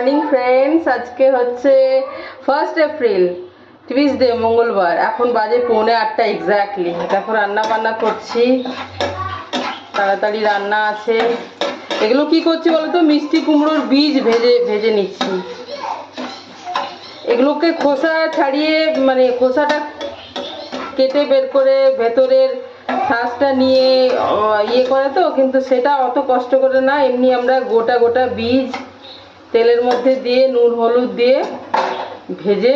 Morning friends আজকে হচ্ছে first April Tuesday মঙ্গলবার। এখন বাজে পৌনে আটটা এক্স্যাক্টলি দেখো রান্না বান্না করছি। তাড়াতাড়ি রান্না আছে। এগুলো কি করছি বলতো? মিষ্টি কুমড়োর বীজ ভেজে ভেজে নিচ্ছি। এগুলোকে খোসা ছাড়িয়ে মানে খোসাটা কেটে বের করে ভেতরের শ্বাসটা নিয়ে ইয়ে করে তো, কিন্তু সেটা অত কষ্ট করে না। এমনি আমরা গোটা গোটা বীজ তেলের মধ্যে দিয়ে নুন হলুদ দিয়ে ভেজে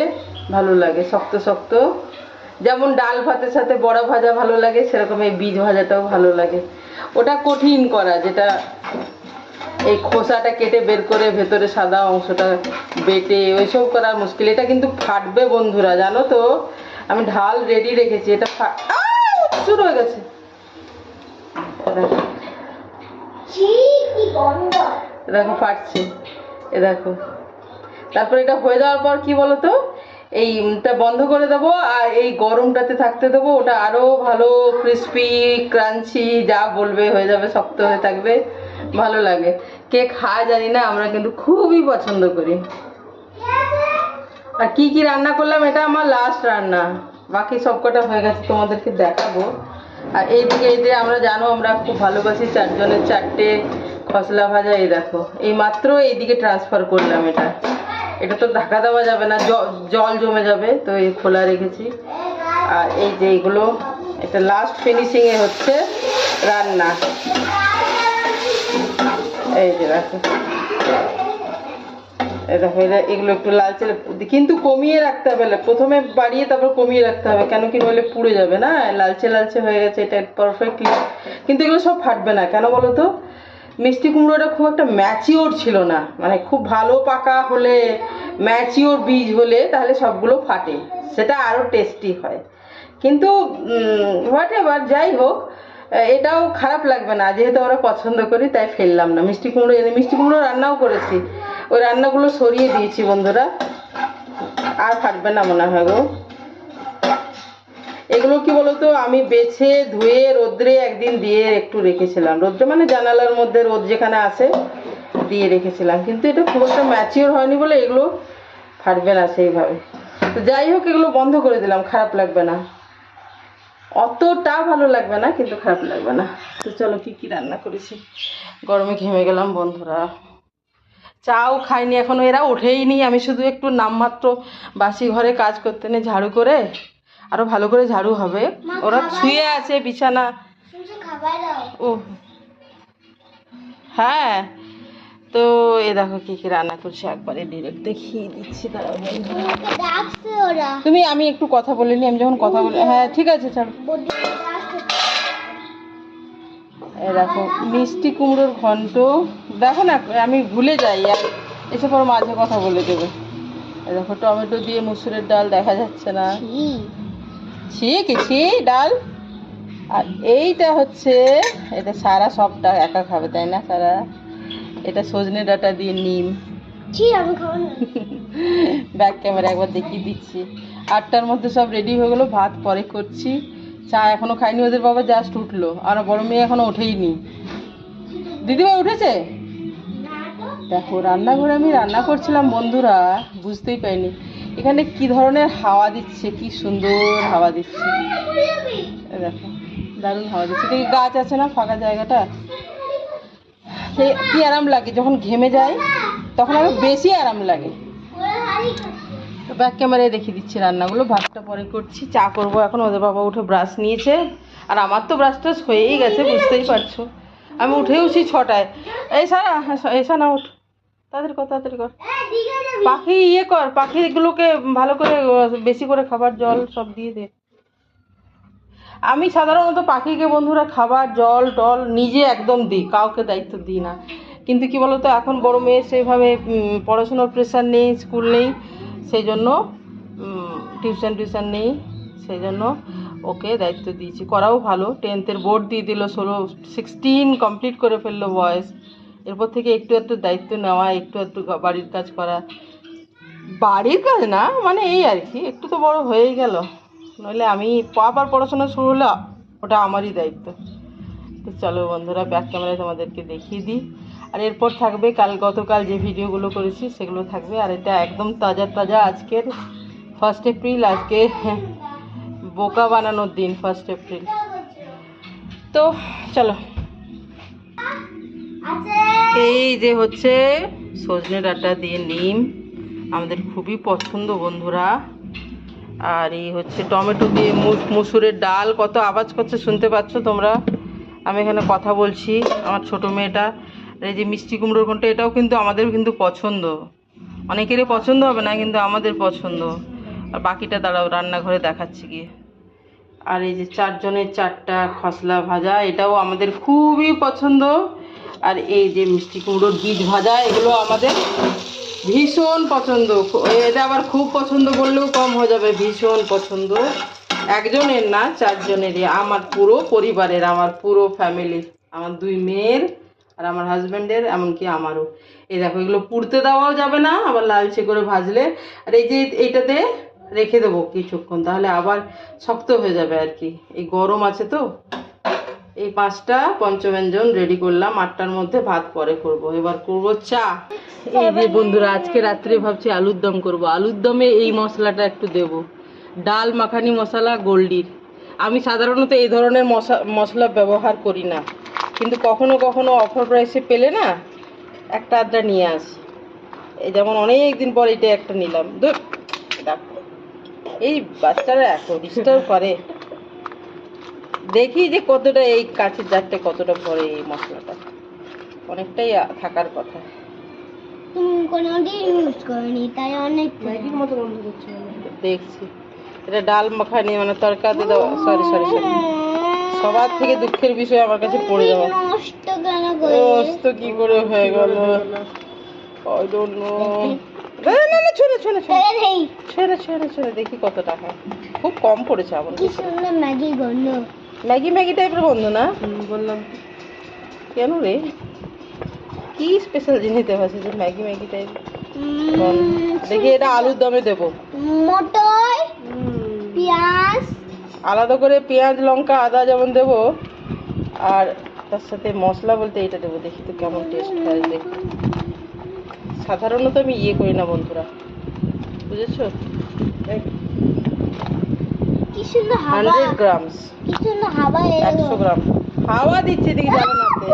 ভালো লাগে শক্ত শক্ত। যেমন ডাল ভাতের সাথে বড়া ভাজা ভালো লাগে সেরকম এই বীজ ভাজাটাও ভালো লাগে। ওটা কঠিন করা যেটা এই খোসাটা কেটে বের করে ভেতরে সাদা অংশটা বেটে ওইসব করা মুশকিল। এটা কিন্তু ফাটবে বন্ধুরা জানো তো? আমি ঢাল রেডি রেখেছি এটা শুরু হয়ে গেছে। দেখো ফাটছে। এ দেখো। তারপর এটা হয়ে যাওয়ার পর কি বলতো? এইটা বন্ধ করে দেবো আর এই গরমটাতে থাকতে দেবো। ওটা আরও ভালো ক্রিস্পি ক্রাঞ্চি যা বলবে হয়ে যাবে, শক্ত হয়ে থাকবে, ভালো লাগে। কে খায় জানি না, আমরা কিন্তু খুবই পছন্দ করি। আর কি কি রান্না করলাম, এটা আমার লাস্ট রান্না। বাকি সব কটা হয়ে গেছে, তোমাদেরকে দেখাবো। আর এইদিকে এই যে আমরা জানো, আমরা খুব ভালোবাসি চারজনের চারটে খসলা ভাজা, এই দেখো। এই মাত্র এইদিকে ট্রান্সফার করলাম এটা। এটা তো ঢাকা দেওয়া যাবে না জল জমে যাবে, তো এই খোলা রেখেছি। আর এই যে এইগুলো এটা লাস্ট ফিনিশিংয়ে হচ্ছে রান্না। এই যে দেখো। দেখো এটা- এগুলো একটু লালচে কিন্তু কমিয়ে রাখতে হবে প্রথমে বাড়িয়ে তারপর কমিয়ে রাখতে হবে, কেন কি নইলে পুড়ে যাবে না? লালচে লালচে হয়ে গেছে, এটা পারফেক্টলি কিন্তু এগুলো সব ফাটবে না, কেন বলো তো? মিষ্টি কুমড়োটা খুব একটা ম্যাচিওর ছিল না। মানে খুব ভালো পাকা হলে ম্যাচিওর বীজ হলে তাহলে সবগুলো ফাটে। সেটা আরও টেস্টি হয়। কিন্তু হোয়াট এভার যাই হোক, এটাও খারাপ লাগবে না। যেহেতু আমরা পছন্দ করি, তাই ফেললাম না। মিষ্টি কুমড়ো, এনে মিষ্টি কুমড়ো রান্নাও করেছি। ওই রান্নাগুলো সরিয়ে দিয়েছি বন্ধুরা। আর ফাটবে না মনে হয় গো। এগুলো কি বলতো, আমি বেছে, ধুয়ে, রোদ্রে একদিন দিয়ে একটু রেখেছিলাম। রোদ্রে মানে জানালার মধ্যে রোদ যেখানে আসে, দিয়ে রেখেছিলাম। কিন্তু এটা খুব একটা ম্যাচিওর হয়নি বলে এগুলো ফাটবে না সেইভাবে। তো যাই হোক, এগুলো বন্ধ করে দিলাম, খারাপ লাগবে না। অতটা ভালো লাগবে না, কিন্তু খারাপ লাগবে না। তো চলো, কি কি রান্না করেছি? গরমে ঘেমে গেলাম, বন্ধুরা। চাও খাইনি এখনও, এরা ওঠেই নি। আমি শুধু একটু নামমাত্র বাসি ঘরে কাজ করতে নেই ঝাড়ু করে। আরও ভালো করে ঝাড়ু হবে। ওরা শুয়ে আছে বিছানা। ও। হ্যাঁ। তো এ দেখো কি কি রান্না করছে একবারে ডিরেক্ট দেখিয়ে দিচ্ছি তুমি আমি একটু কথা বলে বলিনি আমি যখন কথা বলি হ্যাঁ ঠিক আছে চল এই দেখো মিষ্টি কুমড়োর ঘন্ট। দেখো না আমি ভুলে যাই আর এসে পর মাঝে কথা বলে দেবে। দেখো টমেটো দিয়ে মুসুরের ডাল দেখা যাচ্ছে না। ছি কি ছি ডাল? আর এইটা হচ্ছে এটা সারা সবটা একা খাবে তাই না সারা? এটা সজনে ডাঁটা দিয়ে নিম। ব্যাক ক্যামেরা একবার দেখিয়ে দিচ্ছি। আটটার মধ্যে সব রেডি হয়ে গেলো ভাত পরে করছি। চা এখনও খাইনি ওদের বাবা জাস্ট উঠল। আর বড় মেয়ে এখনও ওঠেইনি। দিদিভাই উঠেছে? দেখো রান্নাঘরে আমি রান্না করছিলাম বন্ধুরা বুঝতেই পারিনি। এখানে কি ধরনের হাওয়া দিচ্ছে? কি সুন্দর হাওয়া দিচ্ছে। দেখো, দারুণ হাওয়া দিচ্ছে। দেখি গাছ আছে না, ফাঁকা জায়গাটা? সে কি আরাম লাগে? যখন ঘেমে যায়, তখন আরও বেশি আরাম লাগে। ব্যাক ক্যামেরায় দেখিয়ে দিচ্ছি রান্নাগুলো। ভাতটা পরে করছি, চা করব এখন। ওদের বাবা উঠে ব্রাশ নিয়েছে। আর আমার তো ব্রাশ টাশ হয়েই গেছে, বুঝতেই পারছ। আমি উঠেওছি ছটায়। এই সারা এই সানা উঠ। তাদের কর পাখি ইয়ে কর পাখিগুলোকে ভালো করে বেশি করে খাবার জল সব দিয়ে দে। আমি সাধারণত পাখিকে বন্ধুরা খাবার জল টল নিজে একদম দিই কাউকে দায়িত্ব দিই না। কিন্তু কি বলতো এখন বড় মেয়ে সেইভাবে পড়াশোনার প্রেশার নেই স্কুল নেই সেই জন্য টিউশন টিউশন নেই সেই জন্য ওকে দায়িত্ব দিয়েছি। করাও ভালো টেন্থের বোর্ড দিয়ে দিল ষোলো সিক্সটিন কমপ্লিট করে ফেলল বয়স। এরপর থেকে একটু একটু দায়িত্ব নেওয়া, একটু একটু বাড়ির কাজ করা। বাড়ির কাজ না মানে এই আর কি, একটু তো বড় হয়েই গেল। নইলে আমি আবার পড়াশোনা শুরু হলে ওটা আমারই দায়িত্ব। তো চলো বন্ধুরা ব্যাক ক্যামেরায় তোমাদেরকে দেখিয়ে দিই। আর এরপর থাকবে কাল, গতকাল যে ভিডিওগুলো করেছি, সেগুলো থাকবে। আর এটা একদম তাজা তাজা আজকের ফার্স্ট এপ্রিল আজকে বোকা বানানোর দিন ফার্স্ট এপ্রিল তো চলো। এই যে হচ্ছে সজনে ডাটা দিয়ে নিম। আমাদের খুবই পছন্দ বন্ধুরা। আর এই হচ্ছে টমেটো দিয়ে মুসুরের ডাল। কত আওয়াজ করছে শুনতে পাচ্ছ তোমরা? আমি এখানে কথা বলছি, আমার ছোট মেয়েটা। এই যে মিষ্টি কুমড়োর ঘণ্টা, এটাও কিন্তু আমাদের কিন্তু পছন্দ। অনেকেরই পছন্দ হবে না, কিন্তু আমাদের পছন্দ। আর বাকিটা দাঁড়াও, রান্নাঘরে দেখাচ্ছি গিয়ে। আর এই যে চারজনের চারটা খসলা ভাজা, এটাও আমাদের খুবই পছন্দ। আর এই যে মিষ্টি কুমড়োর বীজ ভাজা, এগুলো আমাদের ভীষণ পছন্দ। এটা আবার খুব পছন্দ বললেও কম হয়ে যাবে, ভীষণ পছন্দ। একজনের না, চারজনেরই, আমার পুরো পরিবারের, আমার পুরো ফ্যামিলির আমার দুই মেয়ের আর আমার হাজব্যান্ডের এমনকি আমারও। এই দেখো, এগুলো পুড়তে দেওয়াও যাবে না, আবার লালচে করে ভাজলে। আর এই যে এইটাতে রেখে দেবো কিছুক্ষণ, তাহলে আবার শক্ত হয়ে যাবে আর কি। এই গরম আছে তো। এই পাঁচটা পঞ্চব্যঞ্জন রেডি করলাম, আটটার মধ্যে ভাত পরে করব। এবার করব চা। এই যে বন্ধুরা, আজকে রাত্রে ভাবছি আলুর দম করব। আলুর দমে এই মশলাটা একটু দেব। ডাল, মাখানি মশলা, গোল্ডির। আমি সাধারণত এই ধরনের মশা, মশলা ব্যবহার করি না। কিন্তু কখনো কখনো অফার প্রাইসে পেলে না, একটা আধটা নিয়ে আসি। এই যেমন অনেক দিন পর এটা একটা নিলাম। দেখো। এই বাচ্চারা এত ডিস্টার্ব করে। দেখি যে কতটা এই কাঠের জারটা কতটা ভরে এই মশলাটা। অনেকটাই থাকার কথা। কোনোদিন ইউজ করনি তাই অনেক ম্যাগির মতো বন্ধ করছে দেখছি। এটা ডাল মাখানি মানে দেওয়া সরি সরি সরি সবার থেকে দুঃখের বিষয় আমার কাছে পড়ে যাওয়া। নষ্ট কেন রোজ কি করে হয়ে গেল? আই ডোন্ট নো না না না ছেড়ে ছেড়ে ছেড়ে। ছেড়ে ছেড়ে ছেড়ে দেখি কত টাকা খুব কম পড়েছে আমার কি সুন্দর ম্যাগি গন্ধ। ম্যাগি ম্যাগি টাইপের বন্ধু না? বললাম। কেন রে? কি স্পেশাল জিনিস দেওয়া আছে যে ম্যাগি ম্যাগি টাইপ দেখি এটা আলুর দমে দেবো। মটর পেঁয়াজ। আলাদা করে পেঁয়াজ লঙ্কা আদা যেমন দেবো আর তার সাথে মশলা বলতে এটা দেবো। দেখি তো কেমন টেস্ট হয় দেখি। সাধারণত আমি ইয়ে করি না বন্ধুরা। বুঝেছ? সুন্দর হাওয়া হান্ড্রেড গ্রামস। কি সুন্দর হাওয়া এলো? একশো গ্রাম। হাওয়া দিচ্ছে দেখি জানাতে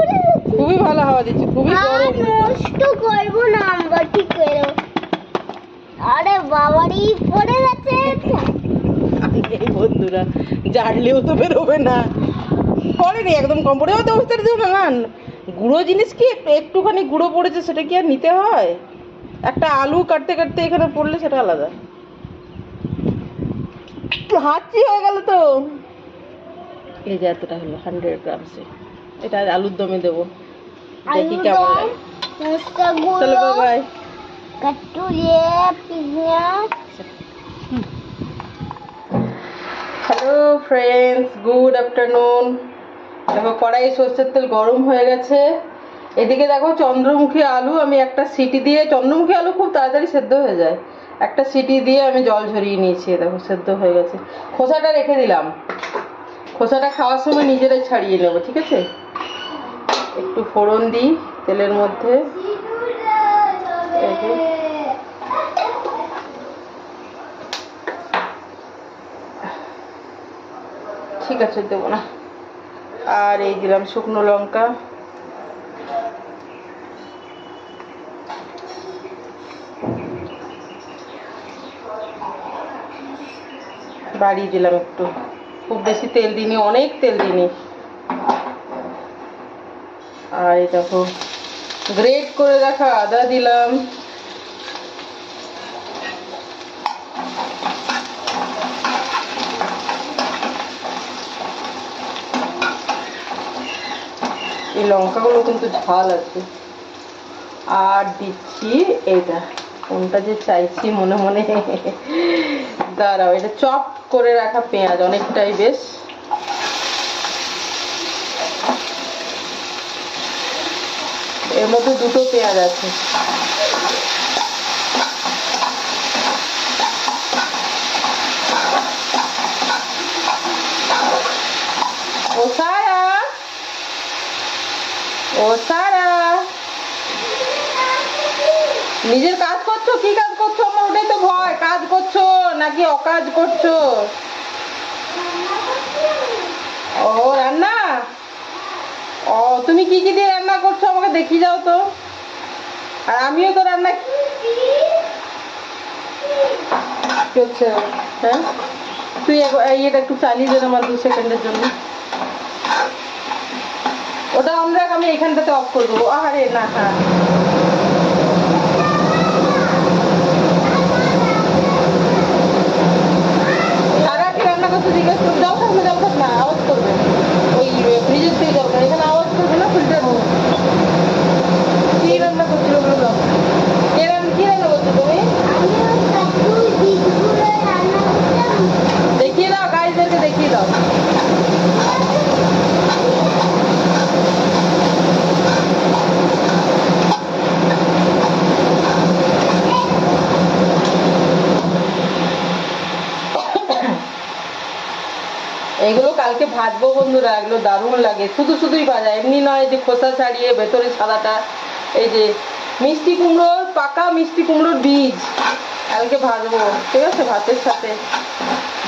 খুবই ভালো হাওয়া দিচ্ছে খুবই গরম নষ্ট করব না আমরা ঠিক করে আরে বাবারি পড়ে গেছে। এই বন্ধুরা জানলেও তো বেরোবে না। পড়েনি একদম কম। পড়ে হয়তো অবস্থাটা দেবো না না গুঁড়ো জিনিস কি একটু একটুখানি গুঁড়ো পড়েছে সেটা কি আর নিতে হয়? একটা আলু কাটতে কাটতে এখানে পড়লে সেটা আলাদা। হাঁচি হয়ে গেল তো। এই যে এতটা হলো হান্ড্রেড গ্রামসে এটা আলুর দমে দেবো। দেখি কেমন লাগে চলো গুঁড়ো বাই কট্টু হ্যালো ফ্রেন্ডস গুড আফটারনুন দেখো কড়াই সর্ষের তেল গরম হয়ে গেছে। এদিকে দেখো চন্দ্রমুখী আলু আমি একটা সিটি দিয়ে চন্দ্রমুখী আলু খুব তাড়াতাড়ি সেদ্ধ হয়ে যায়। একটা সিটি দিয়ে আমি জল ঝরিয়ে নিয়েছি দেখো, সেদ্ধ হয়ে গেছে। খোসাটা রেখে দিলাম। খোসাটা খাওয়ার সময় নিজেরাই ছাড়িয়ে নেব, ঠিক আছে? একটু ফোড়ন দিই তেলের মধ্যে। ঠিক আছে, দেবো না। আর এই দিলাম শুকনো লঙ্কা। বাড়িয়ে দিলাম একটু। খুব বেশি তেল দিইনি, অনেক তেল দিইনি। আর এই দেখো গ্রেট করে রাখা আদা দিলাম। এই লঙ্কাগুলো কিন্তু ঝাল আছে। আর দিচ্ছি এটা কোনটা যে চাইছি মনে মনে। দাঁড়াও, এটা চপ করে রাখা পেঁয়াজ, অনেকটাই বেশ। এর মধ্যে দুটো পেঁয়াজ আছে। ও সারা! ও সারা! নিজের কাজ করছ কি নাকি অকাজ করছ? ও, রান্না? ও, তুমি কি কি দিয়ে রান্না করছ? আমাকে দেখি যাও তো। আর আমিও তো রান্না হ্যাঁ? তুই এটা একটু চালিয়ে দে আমার দু সেকেন্ডের জন্য। ওটা রাখ আমি এখানটাতে অফ করে দেবো। আরে না হ্যাঁ সারা কি রান্না জিজ্ঞেস করবে আওয়াজ করবে ওই ফ্রিজের থেকে যাও না এখানে আওয়াজ করবে না ফিল্টার কি রান্না করছিল ওগুলো দাও কে রান্না কি রান্না করছ তুমি আমি কাকুর বীজগুলো রান্না করতাম দেখিয়ে দাও গাইজদেরকে দেখিয়ে দাও এগুলো কালকে ভাজবো বন্ধুরা এগুলো দারুণ লাগে। শুধু শুধুই ভাজা, এমনি নয় যে খোসা ছাড়িয়ে ভেতরে সাদাটা এই যে মিষ্টি কুমড়োর পাকা মিষ্টি কুমড়োর বীজ। কালকে ভাজবো, ঠিক আছে? ভাতের সাথে।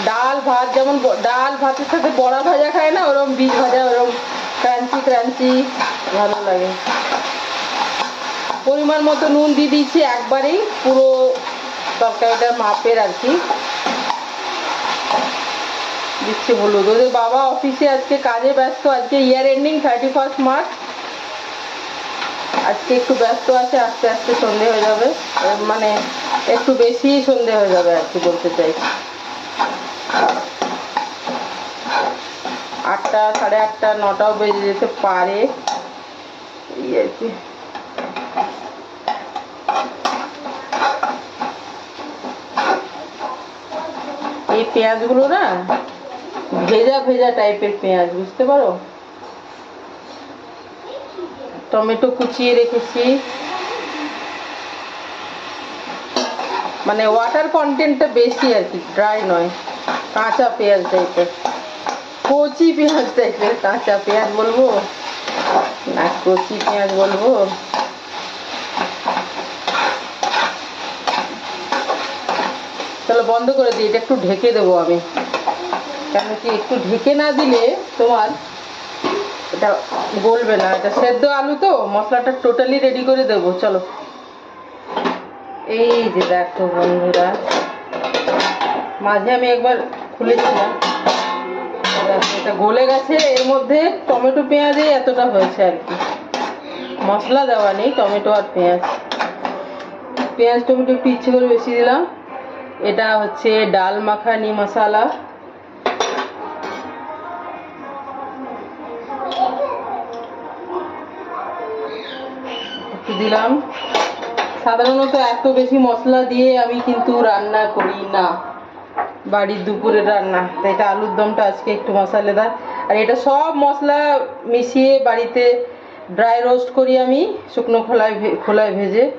ডাল ভাত, যেমন ডাল ভাতের সাথে বড়া ভাজা খায় না ওরকম বীজ ভাজা ওরকম ক্রাঞ্চি ক্রাঞ্চি ভালো লাগে। পরিমাণ মতো নুন দিয়ে দিয়েছি একবারেই, পুরো তরকারিটা মাপের আর কি। দিচ্ছি হলুদ ওদের বাবা অফিসে আজকে কাজে ব্যস্ত, আজকে year ending thirty first March আজকে একটু ব্যস্ত আছে, আস্তে আস্তে সন্ধে হয়ে যাবে। মানে একটু বেশি সন্ধে হয়ে যাবে আর কি বলতে চাই। আটটা, সাড়ে আটটা, নটাও বেজে যেতে পারে। এই আর কি। এই পেঁয়াজগুলো না ভেজা ভেজা টাইপের পেঁয়াজ, বুঝতে পারো? টমেটো কুচিয়ে রেখেছি। মানে ওয়াটার কন্টেন্টটা বেশি আর কি ড্রাই নয়। কাঁচা পেঁয়াজ টাইপের কচি পেঁয়াজ টাইপের কাঁচা পেঁয়াজ বলব? না, কচি পেঁয়াজ বলব? চলো বন্ধ করে দিই, এটা একটু ঢেকে দেবো আমি। কেন কি, একটু ঢেকে না দিলে তোমার এটা গলবে না। এটা সেদ্ধ আলু তো, মশলাটা টোটালি রেডি করে দেবো, চলো। এই যে দেখো বন্ধুরা, মাঝে আমি একবার খুলেছিলাম। এটা গলে গেছে, এর মধ্যে টমেটো পেঁয়াজে এতটা হয়েছে আর কি। মশলা দেওয়া নেই, টমেটো আর পেঁয়াজ। পেঁয়াজ, টমেটো একটু ইচ্ছে করে বেশি দিলাম। এটা হচ্ছে ডাল মাখানি মশলা। দিলাম। সাধারণত এত বেশি মশলা দিয়ে আমি কিন্তু রান্না করি না। বাড়ির দুপুরের রান্না। তো এটা আলুর দমটা আজকে একটু মশলাদার। আর এটা সব মশলা মিশিয়ে বাড়িতে ড্রাই রোস্ট করি আমি, শুকনো খোলায় খোলায় ভেজে।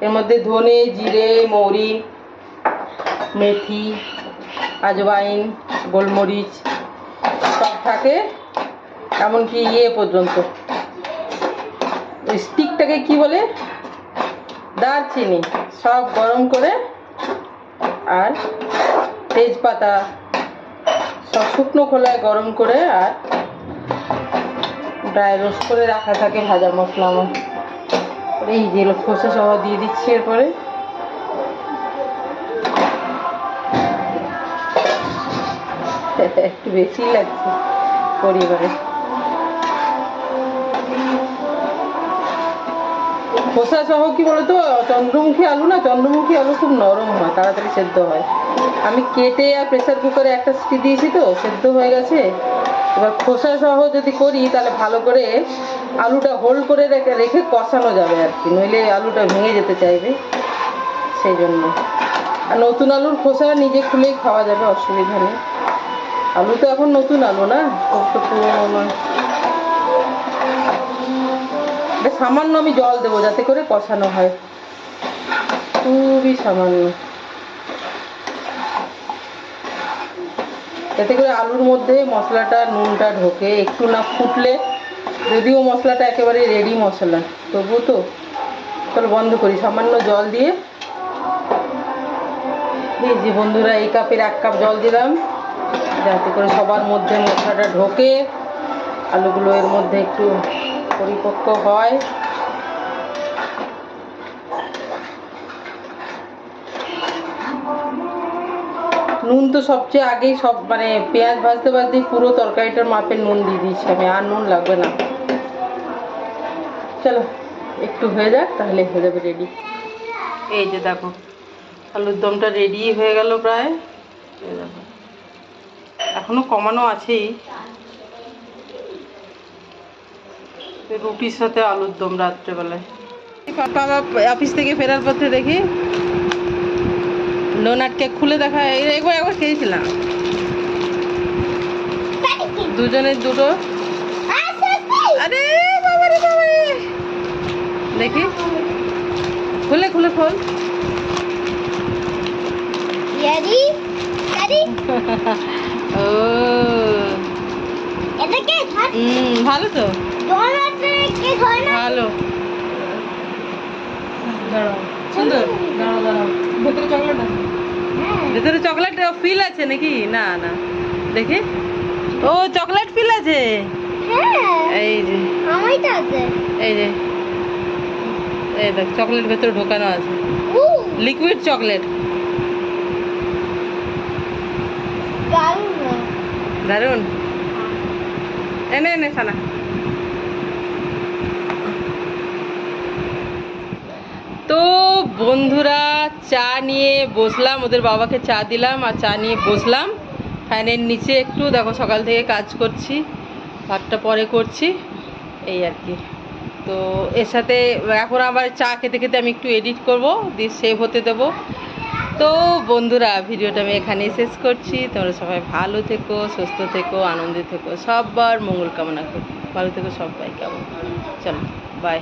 এর মধ্যে ধনে, জিরে, মৌরি, মেথি আজওয়াইন গোলমরিচ সব থাকে। এমনকি ইয়ে পর্যন্ত। স্টিকটাকে কি বলে? দারচিনি। সব গরম করে আর তেজপাতা। সব শুকনো খোলায় গরম করে আর ড্রাই রোস্ট করে রাখা থাকে ভাজা মশলা আমার। এই যে খোসা সহ দিয়ে দিচ্ছি এরপরে। একটু বেশি লাগছে পরিবারে। খোসা সহ কি বলতো? চন্দ্রমুখী আলু না? চন্দ্রমুখী আলু খুব নরম হয়, তাড়াতাড়ি সেদ্ধ হয়। আমি কেটে আর প্রেসার কুকারে একটা সিটি দিয়েছি তো, সেদ্ধ হয়ে গেছে। এবার খোসা সহ যদি করি, তাহলে ভালো করে আলুটা হোল্ড করে রেখে রেখে কষানো যাবে আর কি, নইলে আলুটা ভেঙে যেতে চাইবে। সেই জন্য। আর নতুন আলুর খোসা নিজে খুলেই খাওয়া যাবে, অসুবিধা নেই। আলু তো এখন নতুন আলু না? পুরোনো এটা সামান্য আমি জল দেবো যাতে করে কষানো হয়। খুবই সামান্য। যাতে করে আলুর মধ্যে মশলাটা, নুনটা ঢোকে। একটু না ফুটলে, যদিও মশলাটা একেবারে রেডি মশলা তবু তো চলো বন্ধ করি। সামান্য জল দিয়ে এই যে বন্ধুরা, এই কাপের এক কাপ জল দিলাম। যাতে করে সবার মধ্যে মশলাটা ঢোকে। আলুগুলো এর মধ্যে একটু পরিপক্ক হয়। নুন তো সবচেয়ে আগেই সব মানে পেঁয়াজ ভাজতে ভাজতেই পুরো তরকারিটার মাপের নুন দিয়ে দিয়েছি আমি, আর নুন লাগবে না। চলো, একটু হয়ে যাক, তাহলে হয়ে যাবে রেডি এই যে দেখো, আলুর দমটা রেডি হয়ে গেল প্রায়। এখনও কমানো আছেই এই রুটির সাথে আলুর দম রাত্রেবেলায়। পাপা অফিস থেকে ফেরার পথে দেখি ডোনাট কেক খুলে দেখা একবার একবার খেয়েছিলাম। দুজনের দুটো। আরে বাবারে বাবারে দেখি। খুলে খুলে খোল। ও। হুম ভালো তো। ভালো। দাঁড়াও সুন্দর। দাঁড়াও দাঁড়াও। ভেতরে চকলেট আছে? হ্যাঁ। ভেতরে চকলেট ফিল আছে নাকি? না না। দেখি। ও চকলেট ফিল আছে? হ্যাঁ। এই যে। এই যে। এই দেখ চকলেট ভেতরে ঢোকানো আছে। লিকুইড চকলেট দারুণ। এনে এনে সানা তো বন্ধুরা, চা নিয়ে বসলাম, ওদের বাবাকে চা দিলাম আর চা নিয়ে বসলাম। ফ্যানের নিচে একটু, দেখো, সকাল থেকে কাজ করছি, ভাতটা পরে করছি, এই আর কি। তো এর সাথে এখন আবার চা খেতে খেতে আমি একটু এডিট করব, দিয়ে সেভ হতে দেবো। তো বন্ধুরা, ভিডিওটা আমি এখানেই শেষ করছি। তোমরা সবাই ভালো থেকো, সুস্থ থেকো, আনন্দে থেকো। সববার মঙ্গল কামনা করি। ভালো থেকো সবাই, কেমন? চলো বাই